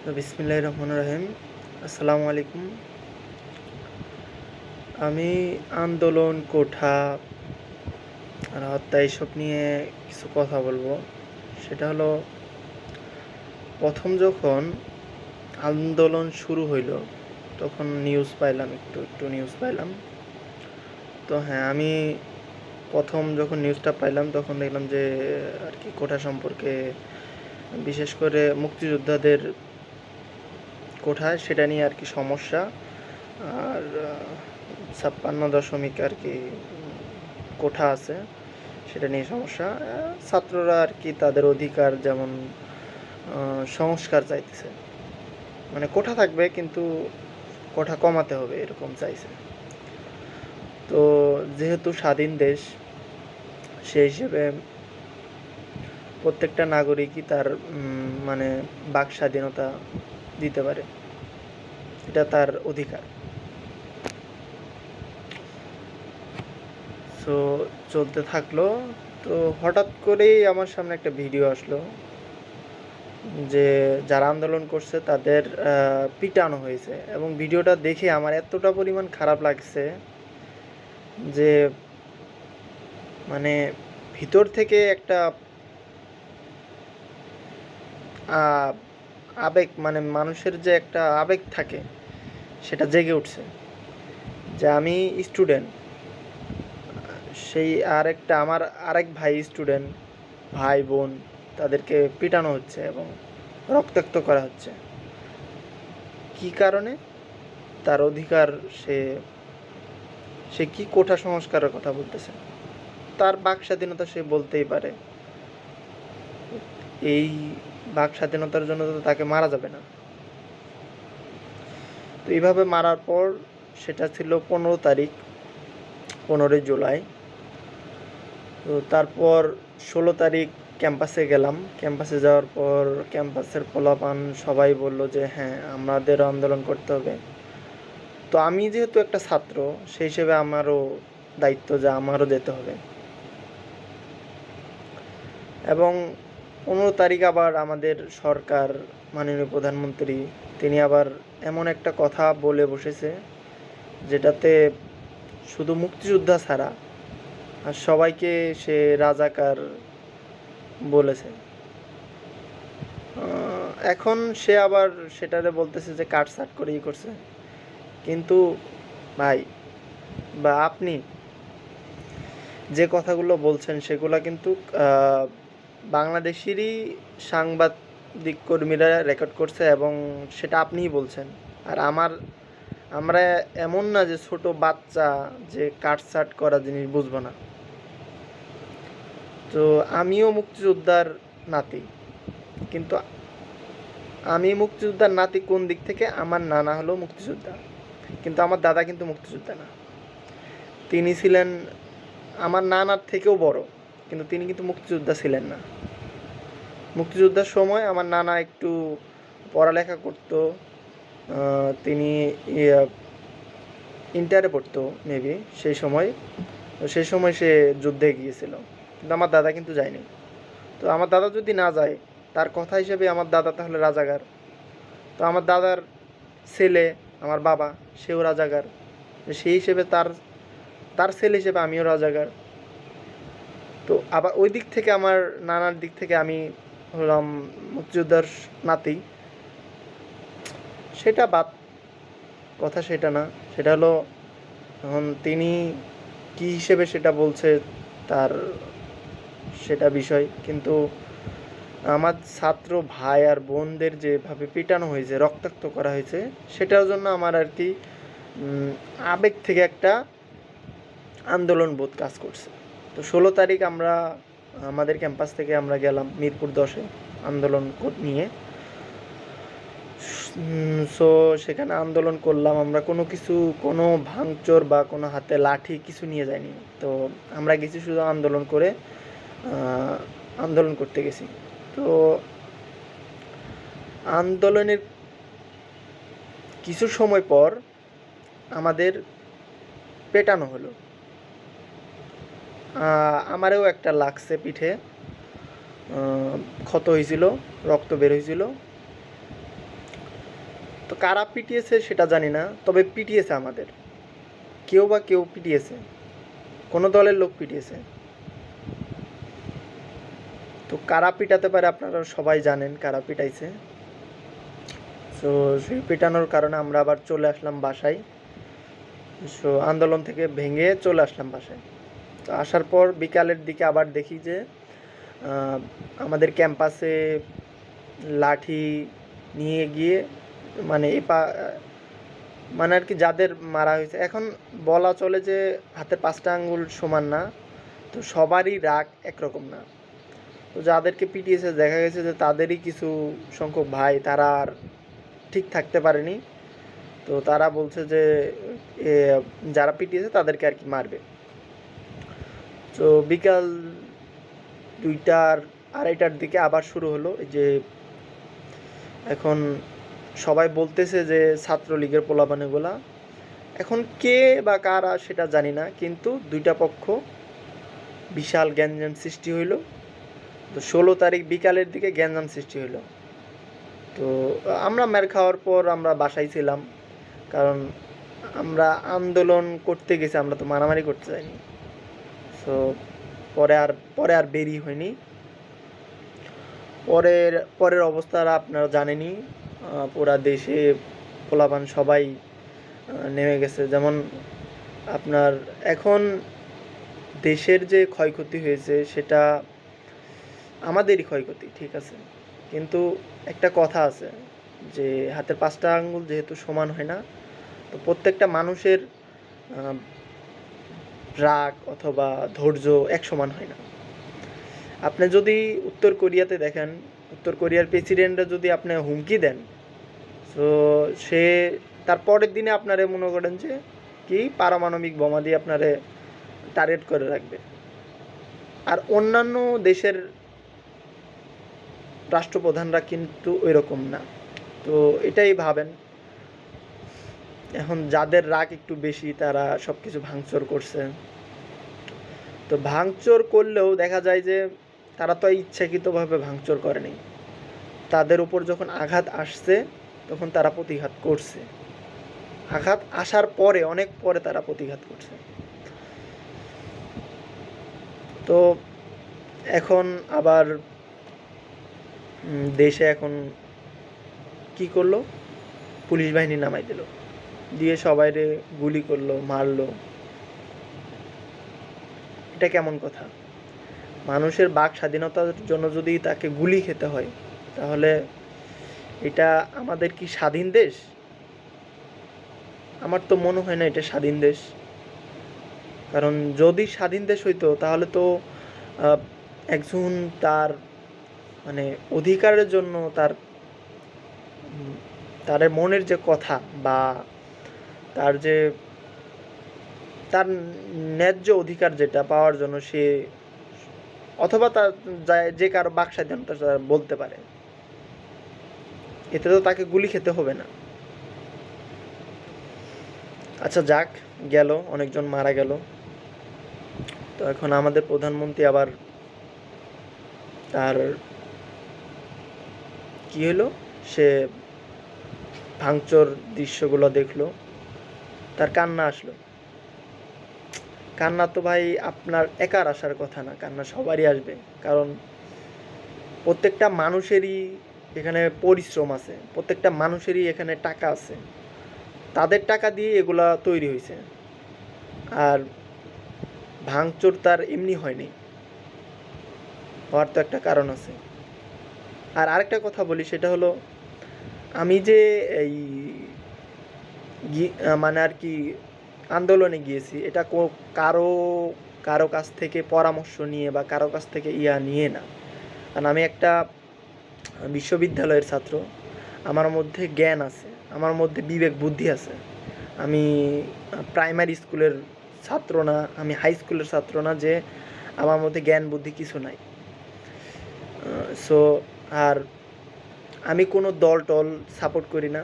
বিসমিল্লাহ রহমান রহিম। আসসালামু আলাইকুম। আমি আন্দোলন, কোঠা আর হত্যা এইসব নিয়ে কিছু কথা বলব। সেটা হলো, প্রথম যখন আন্দোলন শুরু হইল, তখন নিউজ পাইলাম, একটু একটু নিউজ পাইলাম। তো হ্যাঁ আমি প্রথম যখন নিউজটা পাইলাম, তখন দেখলাম যে, আর কি কোঠা সম্পর্কে, বিশেষ করে মুক্তিযোদ্ধাদের কোঠায়, সেটা নিয়ে আর কি সমস্যা। আর ছাপ্পান্ন দশমিক আর কি কোঠা আছে, সেটা নিয়ে সমস্যা। ছাত্ররা আর কি তাদের অধিকার যেমন সংস্কার চাইতেছে। মানে কোঠা থাকবে, কিন্তু কোঠা কমাতে হবে, এরকম চাইছে। তো যেহেতু স্বাধীন দেশ, সেই হিসেবে প্রত্যেকটা নাগরিকই তার মানে বাক স্বাধীনতা দিতে পারে। এটা তার অধিকার। সো চলতে থাকল। তো হঠাৎ করেই আমার সামনে একটা ভিডিও আসলো যে যারা আন্দোলন করছে তাদের পিটানো হয়েছে। এবং ভিডিওটা দেখে আমার এতটা পরিমাণ খারাপ লাগছে যে মানে ভিতর থেকে একটা আবেগ মানে মানুষের যে একটা আবেগ থাকে, সেটা জেগে উঠছে। যে আমি স্টুডেন্ট সেই আরেকটা আমার আরেক ভাই স্টুডেন্ট ভাই, বোন, তাদেরকে পিটানো হচ্ছে এবং রক্তাক্ত করা হচ্ছে। কি কারণে? তার অধিকার সে সে কি কোঠা সংস্কারের কথা বলতেছে? তার বাক স্বাধীনতা সে বলতেই পারে। এই বাক স্বাধীনতার জন্য তো তাকে মারা যাবে না। তো এইভাবে মারার পর সেটা ছিল পনেরো তারিখ, পনেরোই জুলাই। তো তারপর ষোলো তারিখ ক্যাম্পাসে গেলাম। ক্যাম্পাসে যাওয়ার পর ক্যাম্পাসের পোলাপান সবাই বলল যে হ্যাঁ আমাদের আন্দোলন করতে হবে। তো আমি যেহেতু একটা ছাত্র, সেই হিসেবে আমারও দায়িত্ব যে আমারও যেতে হবে। এবং পনেরো তারিখ আবার আমাদের সরকার, মাননীয় প্রধানমন্ত্রী, তিনি আবার এমন একটা কথা বলে বসেছে, যেটাতে শুধু মুক্তিযোদ্ধা ছাড়া আর সবাইকে সে রাজাকার বলেছে। এখন সে আবার সেটারে বলতেছে যে কাটসাট করেই করছে। কিন্তু ভাই বা আপনি যে কথাগুলো বলছেন সেগুলো কিন্তু বাংলাদেশেরই সাংবাদিক কর্মীরা রেকর্ড করছে এবং সেটা আপনিই বলছেন। আর আমার, আমরা এমন না যে ছোট বাচ্চা যে কাটসাট করা জিনিস বুঝব না। তো আমিও মুক্তিযোদ্ধার নাতি, কিন্তু আমি মুক্তিযোদ্ধার নাতি কোন দিক থেকে? আমার নানা হলো মুক্তিযোদ্ধা, কিন্তু আমার দাদা কিন্তু মুক্তিযোদ্ধা না। তিনি ছিলেন আমার নানার থেকেও বড়। কিন্তু তিনি কিন্তু মুক্তিযোদ্ধা ছিলেন না। মুক্তিযোদ্ধার সময় আমার নানা একটু পড়ালেখা করতো তিনি ইন্টারে পড়তো মেবি সেই সময়। সেই সময় সে যুদ্ধে গিয়েছিল। কিন্তু আমার দাদা কিন্তু যায়নি। তো আমার দাদা যদি না যায়, তার কথা হিসেবে আমার দাদা তাহলে রাজাগার তো আমার দাদার ছেলে, আমার বাবা, সেও রাজাগার সেই হিসেবে তার তার ছেলে হিসেবে আমিও রাজাগার তো আবার ওই দিক থেকে আমার নানার দিক থেকে আমি হলাম মুক্তিযোদ্ধার নাতি। সেটা বাদ কথা সেটা না। সেটা হলো, এখন তিনি কি হিসেবে সেটা বলছে তার সেটা বিষয়। কিন্তু আমার ছাত্র ভাই আর বোনদের যেভাবে পিটানো হয়েছে, রক্তাক্ত করা হয়েছে, সেটার জন্য আমার আর কি আবেগ থেকে একটা আন্দোলন বোধ কাজ করছে। তো ষোলো তারিখ আমরা, আমাদের ক্যাম্পাস থেকে আমরা গেলাম মিরপুর দশে আন্দোলন নিয়ে। সো সেখানে আন্দোলন করলাম। আমরা কোনো কিছু, কোনো ভাঙচুর বা কোনো হাতে লাঠি কিছু নিয়ে যাইনি। তো আমরা গেছি শুধু আন্দোলন করে আন্দোলন করতে গেছি। তো আন্দোলনের কিছু সময় পর আমাদের পেটানো হলো। আমারও একটা লাগছে পিঠে। ক্ষত হয়েছিল, রক্ত বের হয়েছিল। তো কারা পিটিয়েছে সেটা জানি না, তবে পিটিয়েছে আমাদের। কেউ বা কেউ পিটিয়েছে, কোনো দলের লোক পিটিয়েছে। তো কারা পিটাতে পারে আপনারা সবাই জানেন কারা পিটাইছে। তো সেই পিটানোর কারণে আমরা আবার চলে আসলাম বাসায়। সো আন্দোলন থেকে ভেঙে চলে আসলাম বাসায়। তো আসার পর বিকালের দিকে আবার দেখি যে আমাদের ক্যাম্পাসে লাঠি নিয়ে গিয়ে মানে এ পা মানে আর কি যাদের মারা হয়েছে। এখন বলা চলে যে হাতের পাঁচটা আঙ্গুল সমান না, তো সবারই রাগ একরকম না। তো যাদেরকে পিটিয়েছে দেখা গেছে যে তাদেরই কিছু সংখ্যক ভাই তারা আর ঠিক থাকতে পারেনি। তো তারা বলছে যে যারা পিটিয়েছে তাদেরকে আর কি মারবে। তো বিকাল দুইটার, আড়াইটার দিকে আবার শুরু হলো। এই যে এখন সবাই বলতেছে যে ছাত্রলীগের পোলাপানেগুলা। এখন কে বা কারা সেটা জানি না, কিন্তু দুইটা পক্ষ বিশাল গ্যাঞ্জাম সৃষ্টি হইল। তো ষোলো তারিখ বিকালের দিকে গ্যাঞ্জাম সৃষ্টি হইল। তো আমরা মের খাওয়ার পর আমরা বাসায় ছিলাম, কারণ আমরা আন্দোলন করতে গেছি, আমরা তো মারামারি করতে যাইনি। সো পরে আর পরে আর বেরি হয়নি। পরের পরের অবস্থাটা আপনারা জানেনই আহ, পুরা দেশে পোলাপান সবাই নেমে গেছে। যেমন আপনার এখন দেশের যে ক্ষয়ক্ষতি হয়েছে সেটা আমাদেরই ক্ষয়ক্ষতি ঠিক আছে? কিন্তু একটা কথা আছে যে হাতের পাঁচটা আঙ্গুল যেহেতু সমান হয় না তো প্রত্যেকটা মানুষের রাগ অথবা ধৈর্য এক সমান হয় না। আপনি যদি উত্তর কোরিয়াতে দেখেন, উত্তর কোরিয়ার প্রেসিডেন্টরা যদি আপনি হুমকি দেন, তো সে তার পরের দিনে আপনারে মনে করেন যে কি পারমাণবিক বোমা দিয়ে আপনারে টার্গেট করে রাখবে। আর অন্যান্য দেশের রাষ্ট্রপ্রধানরা কিন্তু ওই রকম না। তো এটাই ভাবেন। এখন যাদের রাগ একটু বেশি, তারা সব কিছু ভাঙচুর করছে। তো ভাঙচুর করলেও দেখা যায় যে, তারা তো ইচ্ছাকৃতভাবে ভাঙচুর করেনি। তাদের উপর যখন আঘাত আসছে, তখন তারা প্রতিঘাত করছে। আঘাত আসার পরে, অনেক পরে তারা প্রতিঘাত করছে। তো এখন আবার দেশে এখন কি করল? পুলিশ বাহিনী নামাই দিল। দিয়ে সবাইরে গুলি করল, মারলো। এটা কেমন কথা? মানুষের বাক স্বাধীনতার জন্য যদি তাকে গুলি খেতে হয়, তাহলে এটা আমাদের কি স্বাধীন দেশ? আমার তো মনে হয় না এটা স্বাধীন দেশ। কারণ যদি স্বাধীন দেশ হইতো, তাহলে তো একজন তার মানে অধিকারের জন্য তার তার মনের যে কথা বা তার যে, তার ন্যায্য অধিকার যেটা পাওয়ার জন্য সে, অথবা তার যে কারও বাক স্বাধীনতা তারা বলতে পারে। এতে তো তাকে গুলি খেতে হবে না। আচ্ছা যাক, গেল, অনেকজন মারা গেল। তো এখন আমাদের প্রধানমন্ত্রী আবার তার কি হলো? সে ভাঙচুর দৃশ্যগুলো দেখল। তার কান্না আসলো। কান্না তো ভাই আপনার একার আসার কথা না, কান্না সবারই আসবে। কারণ প্রত্যেকটা মানুষেরই এখানে পরিশ্রম আছে, প্রত্যেকটা মানুষেরই এখানে টাকা আছে। তাদের টাকা দিয়ে এগুলা তৈরি হয়েছে। আর ভাঙচুর তার এমনি হয়নি। হওয়ার তো একটা কারণ আছে। আর আরেকটা কথা বলি, সেটা হলো আমি যে এই মানে আর কি আন্দোলনে গিয়েছি। এটা কারও কারও কাছ থেকে পরামর্শ নিয়ে বা কারও কাছ থেকে ইয়া নিয়ে না। কারণ আমি একটা বিশ্ববিদ্যালয়ের ছাত্র। আমার মধ্যে জ্ঞান আছে, আমার মধ্যে বিবেক বুদ্ধি আছে। আমি প্রাইমারি স্কুলের ছাত্র না, আমি হাই স্কুলের ছাত্র না যে আমার মধ্যে জ্ঞান বুদ্ধি কিছু নাই। সো আর আমি কোনো দল টল সাপোর্ট করি না।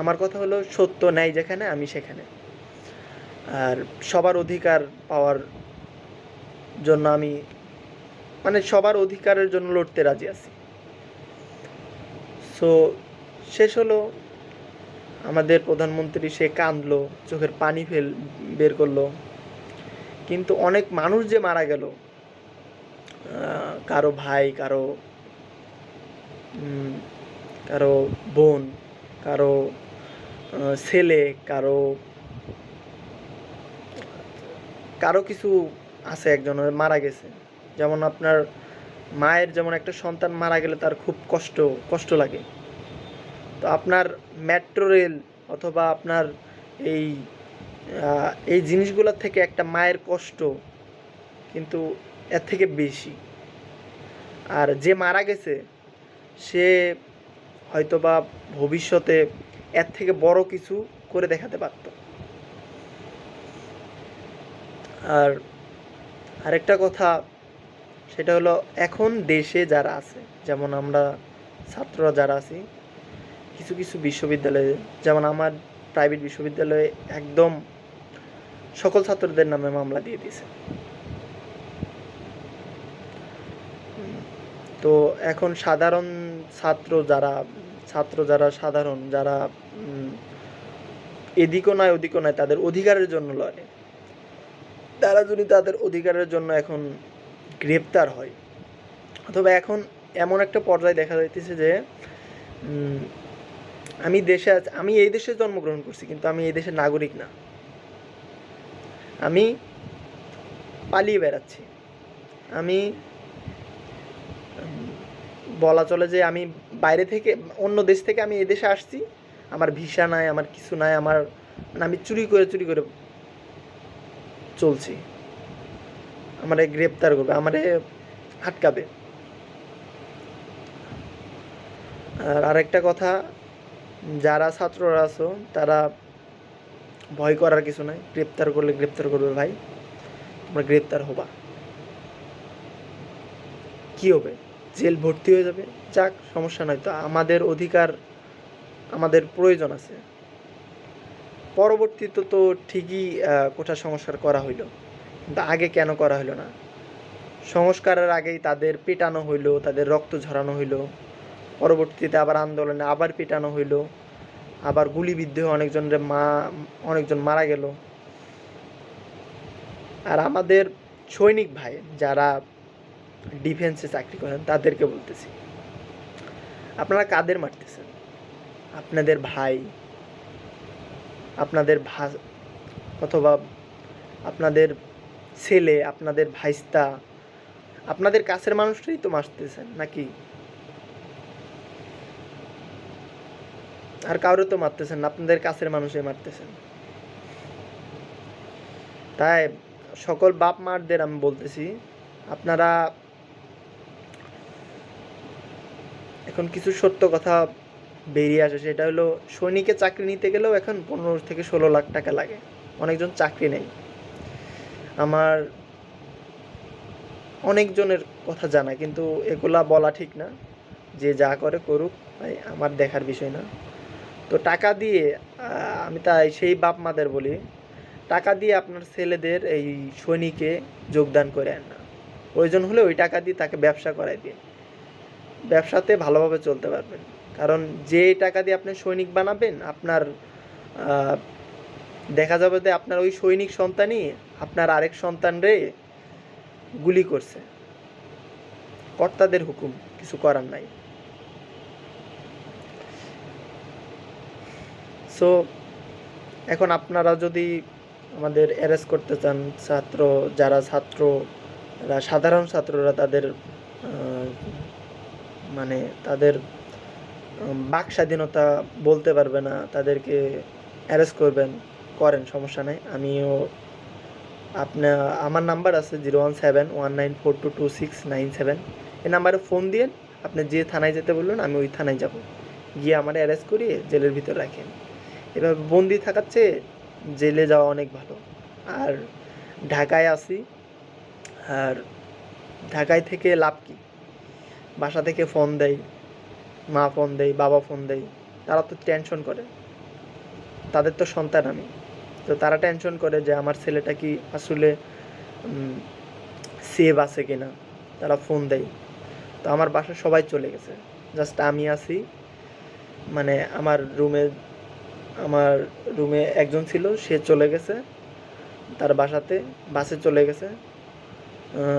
আমার কথা হলো, সত্য নাই যেখানে, আমি সেখানে। আর সবার অধিকার পাওয়ার জন্য আমি মানে সবার অধিকারের জন্য লড়তে রাজি আছি। সো শেষ হলো, আমাদের প্রধানমন্ত্রী সে কাঁদলো, চোখের পানি ফেল, বের করল। কিন্তু অনেক মানুষ যে মারা গেল কারও ভাই, কারও কারও বোন, কারও ছেলে, কারও কারও কিছু আছে একজনের মারা গেছে। যেমন আপনার মায়ের যেমন একটা সন্তান মারা গেলে তার খুব কষ্ট কষ্ট লাগে। তো আপনার মেট্রো রেল অথবা আপনার এই এই জিনিসগুলোর থেকে একটা মায়ের কষ্ট কিন্তু এর থেকে বেশি। আর যে মারা গেছে, সে হয়তোবা ভবিষ্যতে এর থেকে বড় কিছু করে দেখাতে পারত। আর আরেকটা কথা, সেটা হলো এখন দেশে যারা আছে, যেমন আমরা ছাত্ররা যারা আছি, কিছু কিছু বিশ্ববিদ্যালয়ে, যেমন আমার প্রাইভেট বিশ্ববিদ্যালয়ে একদম সকল ছাত্রদের নামে মামলা দিয়ে দিয়েছে। তো এখন সাধারণ ছাত্র যারা ছাত্র যারা সাধারণ, যারা এদিকও নয়, ওদিকও নয়, তাদের অধিকারের জন্য লড়ে। তারা যদি তাদের অধিকারের জন্য এখন গ্রেপ্তার হয়, অথবা এখন এমন একটা পর্যায়ে দেখা যাইতেছে যে আমি দেশে আমি এই দেশে জন্মগ্রহণ করছি, কিন্তু আমি এই দেশের নাগরিক না। আমি পালিয়ে বেড়াচ্ছি। আমি বলা চলে যে আমি বাইরে থেকে, অন্য দেশ থেকে আমি এদেশে আসছি। আমার ভিসা নাই, আমার কিছু নাই, আমার মানে আমি চুরি করে চুরি করে চলছি। আমারে গ্রেপ্তার করবে, আমারে আটকাবে। আর আরেকটা কথা, যারা ছাত্ররা আছো, তারা ভয় করার কিছু নাই। গ্রেপ্তার করলে গ্রেপ্তার করবে ভাই। তোমরা গ্রেপ্তার হবা। কি হবে? জেল ভর্তি হয়ে যাবে। যাক, সমস্যা নয় তো, আমাদের অধিকার, আমাদের প্রয়োজন আছে। পরবর্তীতে তো ঠিকই কোঠা সংস্কার করা হইল। কিন্তু আগে কেন করা হইল না? সংস্কারের আগেই তাদের পেটানো হইল, তাদের রক্ত ঝরানো হইল। পরবর্তীতে আবার আন্দোলনে আবার পেটানো হইল। আবার গুলিবিদ্ধ হয়ে অনেকজনের মা, অনেকজন মারা গেল। আর আমাদের সৈনিক ভাই, যারা ডিফেন্সে চাকরি করেন, তাদেরকে বলতেছি। আপনারা কাদের মারতেছেন? আপনাদের ভাই, আপনাদের ভা, অথবা আপনাদের ছেলে, আপনাদের ভাইস্তা, আপনাদের কাছের মানুষটাই তো মারতেছেন নাকি? আর কারও তো মারতেছেন আপনাদের কাছের মানুষই মারতেছেন। তাই সকল বাপ মারদের আমি বলতেছি, আপনারা এখন কিছু সত্য কথা বেরিয়ে আসে, সেটা হলো সৈনিকে চাকরি নিতে গেলেও এখন পনেরো থেকে ষোলো লাখ টাকা লাগে। অনেকজন চাকরি নেই। আমার অনেকজনের কথা জানা, কিন্তু এগুলা বলা ঠিক না। যে যা করে করুক, ভাই, আমার দেখার বিষয় না। তো টাকা দিয়ে আমি তাই সেই বাপ মাদের বলি, টাকা দিয়ে আপনার ছেলেদের এই সৈনিকে যোগদান করে আন না। প্রয়োজন হলে ওই টাকা দিয়ে তাকে ব্যবসা করাই দিন। ব্যবসাতে ভালোভাবে চলতে পারবেন। কারণ যে টাকা দিয়ে আপনি সৈনিক বানাবেন, আপনার দেখা যাবে যে আপনার ওই সৈনিক সন্তানই আপনার আরেক সন্তানরে গুলি করছে। কর্তাদের হুকুম, কিছু করার নাই। সো এখন আপনারা যদি আমাদের অ্যারেস্ট করতে চান, ছাত্র, যারা ছাত্র সাধারণ ছাত্ররা তাদের মানে তাদের বাক স্বাধীনতা বলতে পারবে না, তাদেরকে অ্যারেস্ট করবেন, করেন, সমস্যা নেই। আমিও আপনার আমার নাম্বার আছে zero one seven one nine four two two six nine seven এই নাম্বারে ফোন দিয়ে আপনি যে থানায় যেতে বললেন, আমি ওই থানায় যাব। গিয়ে আমার অ্যারেস্ট করিয়ে জেলের ভিতর রাখেন। এভাবে বন্দি থাকার চেয়ে জেলে যাওয়া অনেক ভালো। আর ঢাকায় আসি, আর ঢাকায় থেকে লাভ কি? বাসা থেকে ফোন দেয়, মা ফোন দেয়, বাবা ফোন দেয়, তারা তো টেনশন করে। তাদের তো সন্তান আমি। তো তারা টেনশন করে যে আমার ছেলেটা কি আসলে সেভ আছে কিনা। তারা ফোন দেয়। তো আমার বাসা সবাই চলে গেছে। জাস্ট আমি আছি। মানে আমার রুমে আমার রুমে একজন ছিল, সে চলে গেছে। তার বাসাতে, বাসে চলে গেছে।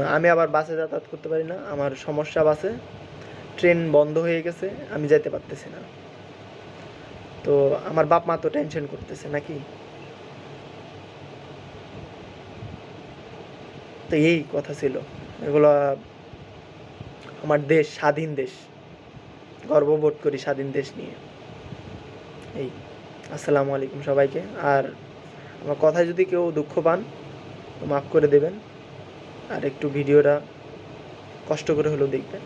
আমি আবার বাসে যাতায়াত করতে পারি না। আমার সমস্যা বাসে। ট্রেন বন্ধ হয়ে গেছে, আমি যেতে পারতেছি না। তো আমার বাপ মা তো টেনশন করতেছে, নাকি? তো এই কথা ছিল। এগুলো আমার দেশ, স্বাধীন দেশ। গর্ববোধ করি স্বাধীন দেশ নিয়ে। এই, আসসালামু আলাইকুম সবাইকে। আর আমার কথায় যদি কেউ দুঃখ পান মাফ করে দেবেন। আর একটু ভিডিওটা কষ্ট করে হলেও দেখবেন।